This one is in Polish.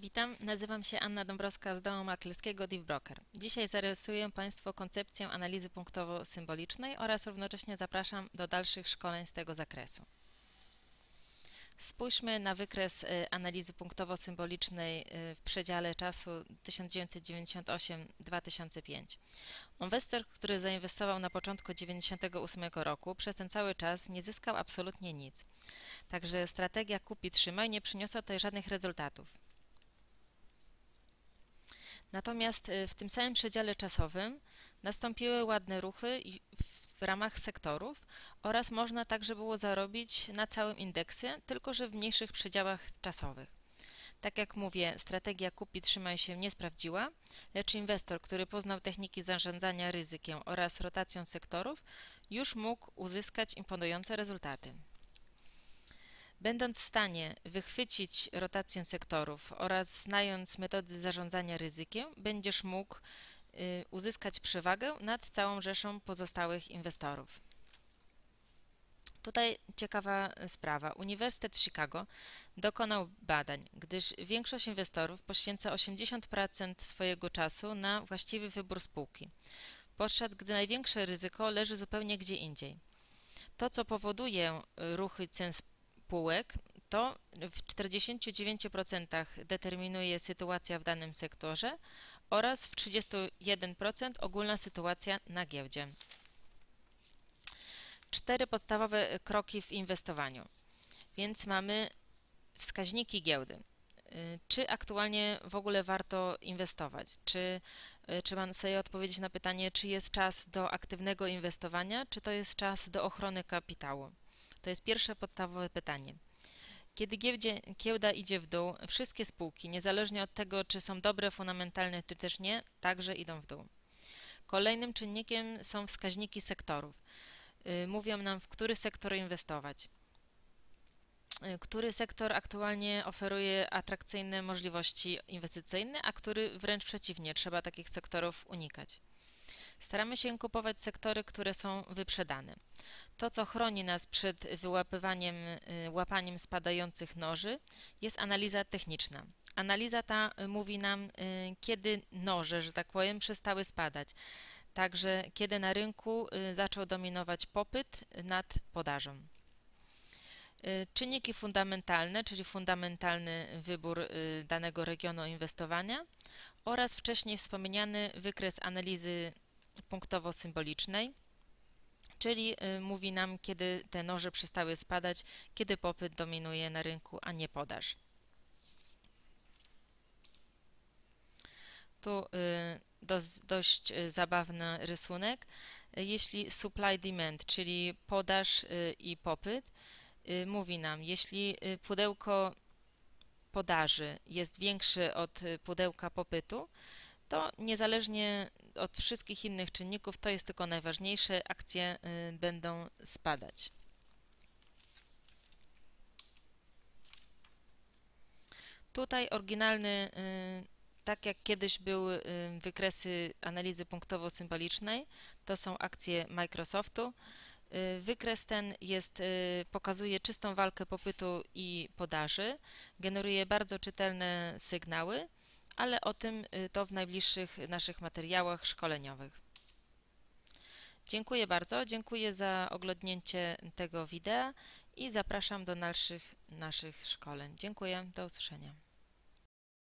Witam, nazywam się Anna Dąbrowska z domu maklerskiego DeepBroker. Dzisiaj zarysuję Państwu koncepcję analizy punktowo-symbolicznej oraz równocześnie zapraszam do dalszych szkoleń z tego zakresu. Spójrzmy na wykres y, analizy punktowo-symbolicznej y, w przedziale czasu 1998-2005. Inwestor, który zainwestował na początku 1998 roku, przez ten cały czas nie zyskał absolutnie nic. Także strategia kupi trzymaj nie przyniosła tutaj żadnych rezultatów. Natomiast y, w tym samym przedziale czasowym nastąpiły ładne ruchy w ramach sektorów oraz można także było zarobić na całym indeksie, tylko że w mniejszych przedziałach czasowych. Tak jak mówię, strategia kupi trzymaj się nie sprawdziła, lecz inwestor, który poznał techniki zarządzania ryzykiem oraz rotacją sektorów, już mógł uzyskać imponujące rezultaty. Będąc w stanie wychwycić rotację sektorów oraz znając metody zarządzania ryzykiem, będziesz mógł y, uzyskać przewagę nad całą rzeszą pozostałych inwestorów. Tutaj ciekawa sprawa. Uniwersytet w Chicago dokonał badań, gdyż większość inwestorów poświęca 80% swojego czasu na właściwy wybór spółki, podczas gdy największe ryzyko leży zupełnie gdzie indziej. To, co powoduje ruchy cen spółek, to w 49% determinuje sytuacja w danym sektorze oraz w 31% ogólna sytuacja na giełdzie. Cztery podstawowe kroki w inwestowaniu. Więc mamy wskaźniki giełdy. Y, czy aktualnie w ogóle warto inwestować? Czy y, trzeba sobie odpowiedzieć na pytanie, czy jest czas do aktywnego inwestowania, czy to jest czas do ochrony kapitału? To jest pierwsze podstawowe pytanie. Kiedy giełda idzie w dół, wszystkie spółki, niezależnie od tego, czy są dobre fundamentalne, czy też nie, także idą w dół. Kolejnym czynnikiem są wskaźniki sektorów. Y, mówią nam, w który sektor inwestować. Y, który sektor aktualnie oferuje atrakcyjne możliwości inwestycyjne, a który wręcz przeciwnie, trzeba takich sektorów unikać. Staramy się kupować sektory, które są wyprzedane. To, co chroni nas przed wyłapywaniem, y, łapaniem spadających noży, jest analiza techniczna. Analiza ta mówi nam, y, kiedy noże, że tak powiem, przestały spadać. Także kiedy na rynku y, zaczął dominować popyt nad podażą. Czynniki fundamentalne, czyli fundamentalny wybór danego regionu inwestowania oraz wcześniej wspomniany wykres analizy punktowo-symbolicznej, czyli y, mówi nam, kiedy te noże przestały spadać, kiedy popyt dominuje na rynku, a nie podaż. Tu y, dość y, zabawny rysunek. Jeśli supply demand, czyli podaż i popyt, mówi nam, jeśli pudełko podaży jest większe od pudełka popytu, to niezależnie od wszystkich innych czynników, to jest tylko najważniejsze, akcje y, będą spadać. Tutaj oryginalny, y, tak jak kiedyś były y, wykresy analizy punktowo-symbolicznej, to są akcje Microsoftu. Wykres ten jest, pokazuje czystą walkę popytu i podaży, generuje bardzo czytelne sygnały ale o tym y, to w najbliższych naszych materiałach szkoleniowych. Dziękuję bardzo, dziękuję za oglądnięcie tego wideo i zapraszam do dalszych naszych szkoleń. Dziękuję, do usłyszenia.